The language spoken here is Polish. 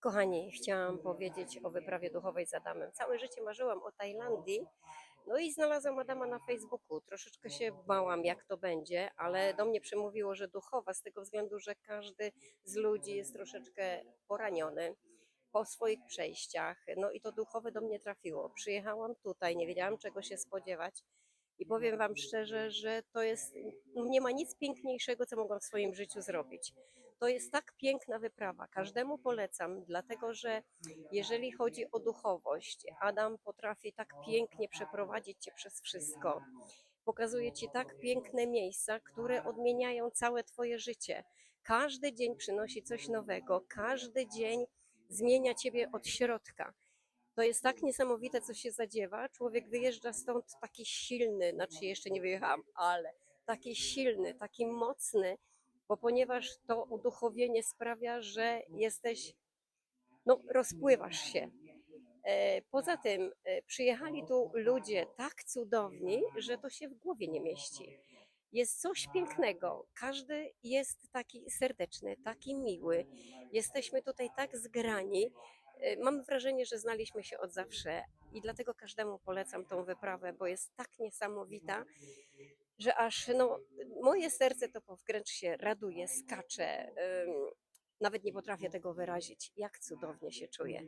Kochani, chciałam powiedzieć o wyprawie duchowej z Adamem. Całe życie marzyłam o Tajlandii, no i znalazłam Adama na Facebooku. Troszeczkę się bałam, jak to będzie, ale do mnie przemówiło, że duchowa, z tego względu, że każdy z ludzi jest troszeczkę poraniony po swoich przejściach. No i to duchowe do mnie trafiło. Przyjechałam tutaj, nie wiedziałam czego się spodziewać. I powiem Wam szczerze, że to jest, no nie ma nic piękniejszego, co mogłam w swoim życiu zrobić. To jest tak piękna wyprawa. Każdemu polecam, dlatego że jeżeli chodzi o duchowość, Adam potrafi tak pięknie przeprowadzić cię przez wszystko. Pokazuje ci tak piękne miejsca, które odmieniają całe twoje życie. Każdy dzień przynosi coś nowego, każdy dzień zmienia ciebie od środka. To jest tak niesamowite, co się zadziewa. Człowiek wyjeżdża stąd taki silny, znaczy jeszcze nie wyjechałam, ale taki silny, taki mocny, bo ponieważ to uduchowienie sprawia, że jesteś, no rozpływasz się. E, Poza tym e, przyjechali tu ludzie tak cudowni, że to się w głowie nie mieści. Jest coś pięknego. Każdy jest taki serdeczny, taki miły. Jesteśmy tutaj tak zgrani. E, Mam wrażenie, że znaliśmy się od zawsze i dlatego każdemu polecam tą wyprawę, bo jest tak niesamowita, że aż no, moje serce to po wręcz się raduje, skacze. Nawet nie potrafię tego wyrazić, jak cudownie się czuję.